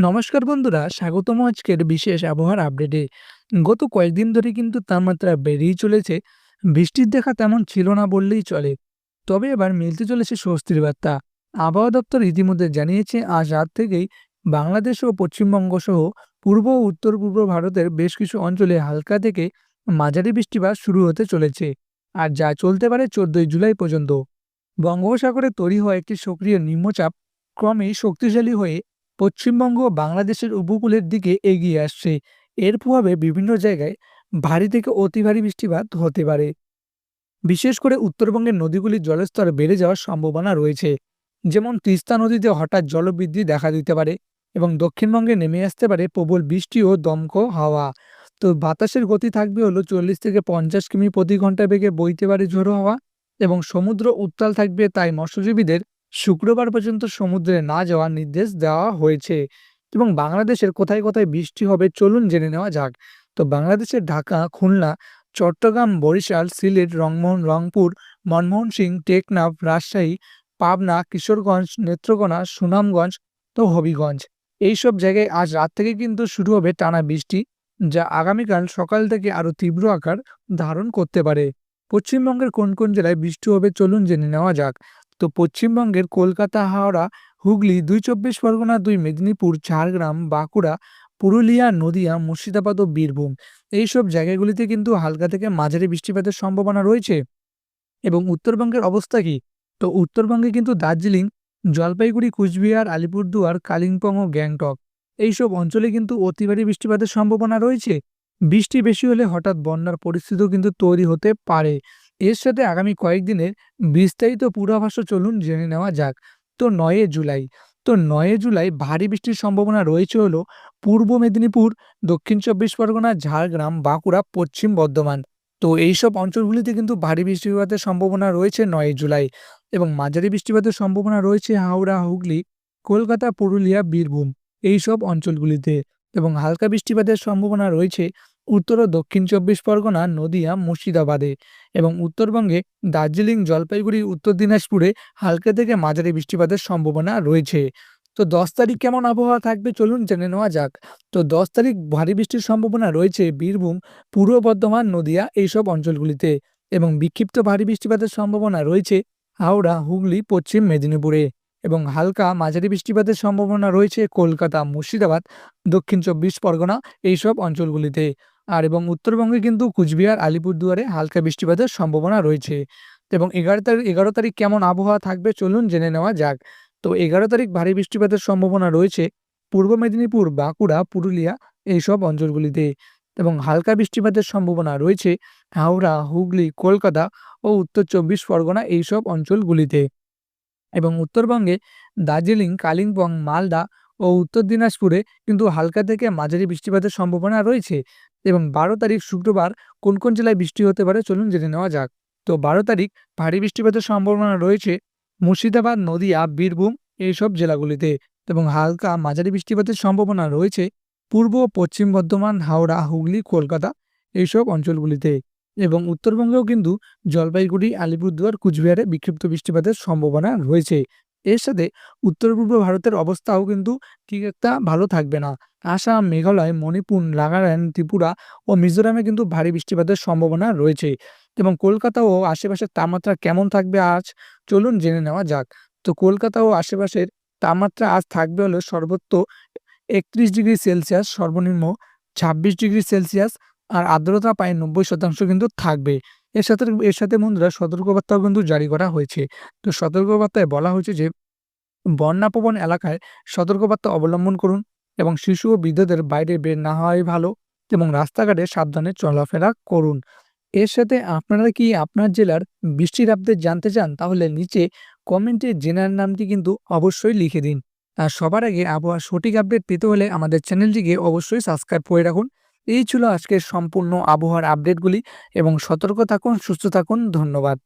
নমস্কার বন্ধুরা, স্বাগতম আজকের বিশেষ আবহাওয়ার আপডেটে। গত কয়েকদিন ধরে কিন্তু তাপমাত্রা বেড়েই চলেছে। বৃষ্টির দেখা তেমন ছিল না বললেই চলে। তবে এবার মিলতে চলেছে স্বস্তির বার্তা। আবহাওয়া দপ্তর ইতিমধ্যে জানিয়েছে আজ রাত থেকেই বাংলাদেশ ও পশ্চিমবঙ্গ সহ পূর্ব ও উত্তর-পূর্ব ভারতের বেশ কিছু অঞ্চলে হালকা থেকে মাঝারি বৃষ্টিপাত শুরু হতে চলেছে। আর যা চলতে পারে চোদ্দই জুলাই পর্যন্ত। বঙ্গোপসাগরে তৈরি হওয়া একটি সক্রিয় নিম্নচাপ ক্রমেই শক্তিশালী হয়ে পশ্চিমবঙ্গ বাংলাদেশের উপকূলের দিকে এগিয়ে আসছে। এর প্রভাবে বিভিন্ন জায়গায় ভারী থেকে অতি ভারী বৃষ্টিপাত হতে পারে। বিশেষ করে উত্তরবঙ্গের নদীগুলির জলস্তর বেড়ে যাওয়ার সম্ভাবনা রয়েছে। যেমন তিস্তা নদীতে হঠাৎ জলবৃদ্ধি দেখা দিতে পারে এবং দক্ষিণবঙ্গে নেমে আসতে পারে প্রবল বৃষ্টি ও দমক হাওয়া। তো বাতাসের গতি থাকবে হলো চল্লিশ থেকে পঞ্চাশ কিমি প্রতি ঘণ্টা বেগে বইতে পারে ঝোড়ো হাওয়া এবং সমুদ্র উত্তাল থাকবে তাই মৎস্যজীবীদের শুক্রবার পর্যন্ত সমুদ্রে না যাওয়ার নির্দেশ দেওয়া হয়েছে এবং বাংলাদেশের কোথায় কোথায় বৃষ্টি হবে চলুন জেনে নেওয়া যাক। তো বাংলাদেশের ঢাকা, খুলনা, চট্টগ্রাম, বরিশাল, সিলেট, রংমোহন, রংপুর মনমোহন সিং টেকনাফ, রাজশাহী, পাবনা, কিশোরগঞ্জ, নেত্রকোনা, সুনামগঞ্জ, তো হবিগঞ্জ। এইসব জায়গায় আজ রাত থেকে কিন্তু শুরু হবে টানা বৃষ্টি, যা আগামীকাল সকাল থেকে আরও তীব্র আকার ধারণ করতে পারে। পশ্চিমবঙ্গের কোন কোন জেলায় বৃষ্টি হবে চলুন জেনে নেওয়া যাক। তো পশ্চিমবঙ্গের কলকাতা, হাওড়া, হুগলি, দুই চব্বিশ পরগনা, দুই মেদিনীপুর, ঝাড়গ্রাম, বাঁকুড়া, পুরুলিয়া, নদিয়া, মুর্শিদাবাদ ও বীরভূম। এইসব জায়গাগুলিতে কিন্তু হালকা থেকে মাঝারি বৃষ্টিপাতের সম্ভাবনা রয়েছে। এবং উত্তরবঙ্গের অবস্থা কি? তো উত্তরবঙ্গে কিন্তু দার্জিলিং, জলপাইগুড়ি, কুচবিহার, আলিপুরদুয়ার, কালিম্পং ও গ্যাংটক। এইসব অঞ্চলে কিন্তু অতি ভারী বৃষ্টিপাতের সম্ভাবনা রয়েছে। বৃষ্টি বেশি হলে হঠাৎ বন্যার পরিস্থিতিও কিন্তু তৈরি হতে পারে। এর সাথে আগামী কয়েকদিনের বিস্তারিত পূর্বাভাস চলুন জেনে নেওয়া যাক। তো নয়ে জুলাই, তো নয়ে জুলাই ভারী বৃষ্টির সম্ভাবনা রয়েছে হলো পূর্ব মেদিনীপুর, দক্ষিণ চব্বিশ পরগনা, ঝাড়গ্রাম, বাঁকুড়া, পশ্চিম বর্ধমান। তো এইসব অঞ্চলগুলিতে কিন্তু ভারী বৃষ্টিপাতের সম্ভাবনা রয়েছে নয় জুলাই এবং মাঝারি বৃষ্টিপাতের সম্ভাবনা রয়েছে হাওড়া, হুগলি, কলকাতা, পুরুলিয়া, বীরভূম এইসব অঞ্চলগুলিতে এবং হালকা বৃষ্টিপাতের সম্ভাবনা রয়েছে উত্তর ও দক্ষিণ চব্বিশ পরগনা, নদিয়া, মুর্শিদাবাদে এবং উত্তরবঙ্গে দার্জিলিং, জলপাইগুড়ি, উত্তর দিনাজপুরে হালকা থেকে মাঝারি বৃষ্টিপাতের সম্ভাবনা রয়েছে। তো দশ তারিখ কেমন আবহাওয়া থাকবে চলুন জেনে নেওয়া যাক। তো দশ তারিখ ভারী বৃষ্টির সম্ভাবনা রয়েছে বীরভূম, পূর্ব বর্ধমান, নদিয়া এইসব অঞ্চলগুলিতে এবং বিক্ষিপ্ত ভারী বৃষ্টিপাতের সম্ভাবনা রয়েছে হাওড়া, হুগলি, পশ্চিম মেদিনীপুরে এবং হালকা মাঝারি বৃষ্টিপাতের সম্ভাবনা রয়েছে কলকাতা, মুর্শিদাবাদ, দক্ষিণ চব্বিশ পরগনা এইসব অঞ্চলগুলিতে। আর এবং উত্তরবঙ্গে কিন্তু কুচবিহার, আলিপুরদুয়ারে হালকা বৃষ্টিপাতের সম্ভাবনা রয়েছে। এবং এগারো তারিখ এগারো তারিখ কেমন আবহাওয়া থাকবে চলুন জেনে নেওয়া যাক। তো এগারো তারিখ ভারী বৃষ্টিপাতের সম্ভাবনা রয়েছে পূর্ব মেদিনীপুর, বাঁকুড়া, পুরুলিয়া এইসব অঞ্চলগুলিতে। এবং হালকা বৃষ্টিপাতের সম্ভাবনা রয়েছে হাওড়া, হুগলি, কলকাতা ও উত্তর চব্বিশ পরগনা এইসব অঞ্চলগুলিতে। এবং উত্তরবঙ্গে দার্জিলিং, কালিম্পং, মালদা ও উত্তর দিনাজপুরে কিন্তু হালকা থেকে মাঝারি বৃষ্টিপাতের সম্ভাবনা রয়েছে এবং বারো তারিখ শুক্রবার কোন কোন জেলায় বৃষ্টি হতে পারে চলুন জেনে নেওয়া যাক। তো বারো তারিখ ভারী বৃষ্টিপাতের সম্ভাবনা রয়েছে মুর্শিদাবাদ, নদিয়া, বীরভূম এইসব জেলাগুলিতে এবং হালকা মাঝারি বৃষ্টিপাতের সম্ভাবনা রয়েছে পূর্ব, পশ্চিম বর্ধমান, হাওড়া, হুগলি, কলকাতা এইসব অঞ্চলগুলিতে এবং উত্তরবঙ্গেও কিন্তু জলপাইগুড়ি, আলিপুরদুয়ার, কুচবিহারে বিক্ষিপ্ত বৃষ্টিপাতের সম্ভাবনা রয়েছে। এর সাথে উত্তর পূর্ব ভারতের অবস্থাও কিন্তু ঠিক একটা ভালো থাকবে না। আসাম, মেঘালয়, মণিপুর, নাগাল্যান্ড, ত্রিপুরা ও মিজোরামে কিন্তু ভারী বৃষ্টিপাতের সম্ভাবনা রয়েছে এবং কলকাতা ও আশেপাশের তাপমাত্রা কেমন থাকবে আজ? চলুন জেনে নেওয়া যাক। তো কলকাতা ও আশেপাশের তাপমাত্রা আজ থাকবে হলো সর্বোচ্চ একত্রিশ ডিগ্রি সেলসিয়াস সর্বনিম্ন ছাব্বিশ ডিগ্রি সেলসিয়াস আর আর্দ্রতা প্রায় নব্বই শতাংশ কিন্তু থাকবে। এর সাথে এর সাথে বন্ধুরা সতর্কবার্তাও কিন্তু জারি করা হয়েছে। তো সতর্কবার্তায় বলা হয়েছে যে বন্যাপ্রবণ এলাকায় সতর্কবার্তা অবলম্বন করুন এবং শিশু ও বৃদ্ধদের বাইরে বের না হওয়াই ভালো এবং রাস্তাঘাটে সাবধানে চলাফেরা করুন। এর সাথে আপনারা কি আপনার জেলার বৃষ্টির আপডেট জানতে চান? তাহলে নিচে কমেন্টে জেনার নামটি কিন্তু অবশ্যই লিখে দিন। আর সবার আগে আবহাওয়ার সঠিক আপডেট পেতে হলে আমাদের চ্যানেলটিকে অবশ্যই সাবস্ক্রাইব করে রাখুন। এই ছিল আজকের সম্পূর্ণ আবহাওয়ার আপডেটগুলি এবং সতর্ক থাকুন সুস্থ থাকুন ধন্যবাদ।